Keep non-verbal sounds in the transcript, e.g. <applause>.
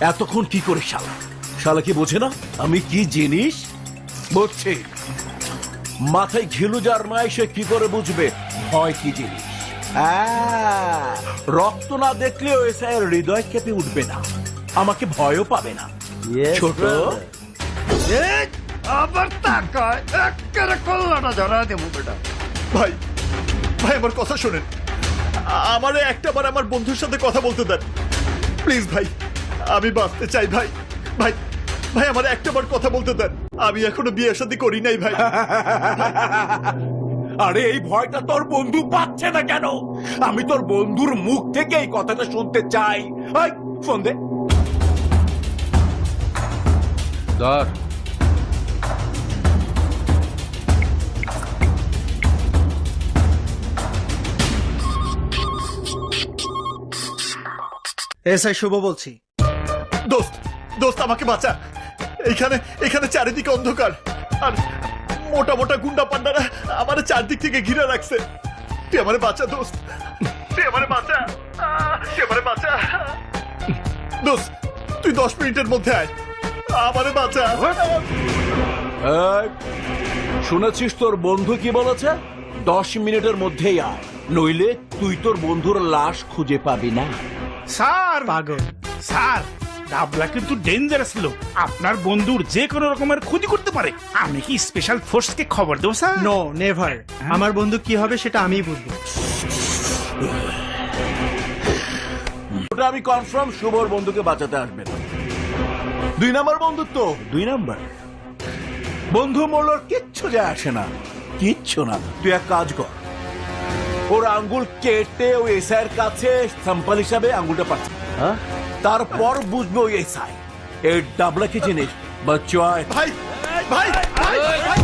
এতক্ষণ কি করে শালা? শালা কি বোঝে না? আমি কি জিনিস? বুঝছি। মাথায় ঘিলু যার নাই সে কি করে বুঝবে? ভয় কি জিনিস? আহ, রক্ত না দেখলেও এসআইয়ের হৃদয় কেঁপে উঠবে না। আমাকে ভয়ও পাবে না। ছোট। আবার তাকায়। একেবারে কল্লাটা ধরা দেবো বেটা। ভাই ভাই আমার কথা শোনেন। আমারে একটা বার আমার বন্ধুর সাথে কথা বলতে দেন। প্লিজ ভাই। আমি বাঁচতে চাই ভাই। ভাই ভাই আমার একটা বার কথা বলতে দেন। আমি এখনও বিয়ে শাদী করি নাই ভাই। <laughs> আরে এই ভয়টা তোর বন্ধু পাচ্ছে না কেন? আমি তোর বন্ধুর মুখ থেকে এই কথাটা শুনতে চাই। ফোন দে। ধর। এস আই শুভ বলছি। দোস্ত আমাকে বাঁচা। এখানে এখানে চারিদিকে অন্ধকার। আর মোটা মোটা গুন্ডা পান্ডারা আমার চারদিক থেকে ঘিরে রাখছে। তুই আমারে বাঁচা দোস্ত। তুই আমারে বাঁচা। তুই আমারে বাঁচা। দোস্ত তুই দশ মিনিটের মধ্যে আয়। আমারে বাঁচা। শুনেছিস তোর বন্ধু কি বলেছে? দশ মিনিটের মধ্যেই আয়। নইলে তুই তোর বন্ধুর লাশ খুঁজে পাবি না। স্যার! পাগল। স্যার! ডাবলা কিন্তু ডেঞ্জারাস লোক। আপনার বন্ধুর যে কোনো রকমের ক্ষতি করতে পারে। আমি কি স্পেশাল ফোর্সকে খবর দেবো স্যার নো নেভার আমার বন্ধু কি হবে সেটা আমিই বুঝব। ওটা আমি কনফার্ম শুভর বন্ধুকে বাঁচাতে আসবে। না দুই নাম্বার বন্ধুত্ব? দুই নাম্বার। বন্ধু মরলোর কিচ্ছু যায় আসে না। কিচ্ছু না। তুই এক কাজ কর। ওর আঙ্গুল কেটে ওই এসআইয়ের কাছে স্যাম্পল হিসাবে আঙ্গুলটা পাচ্ছে। হ্যাঁ? তারপর বুঝবে ওই এসআই এই ডাবলা কি জিনিস বাচ্চায় ভাই ভাই ভাই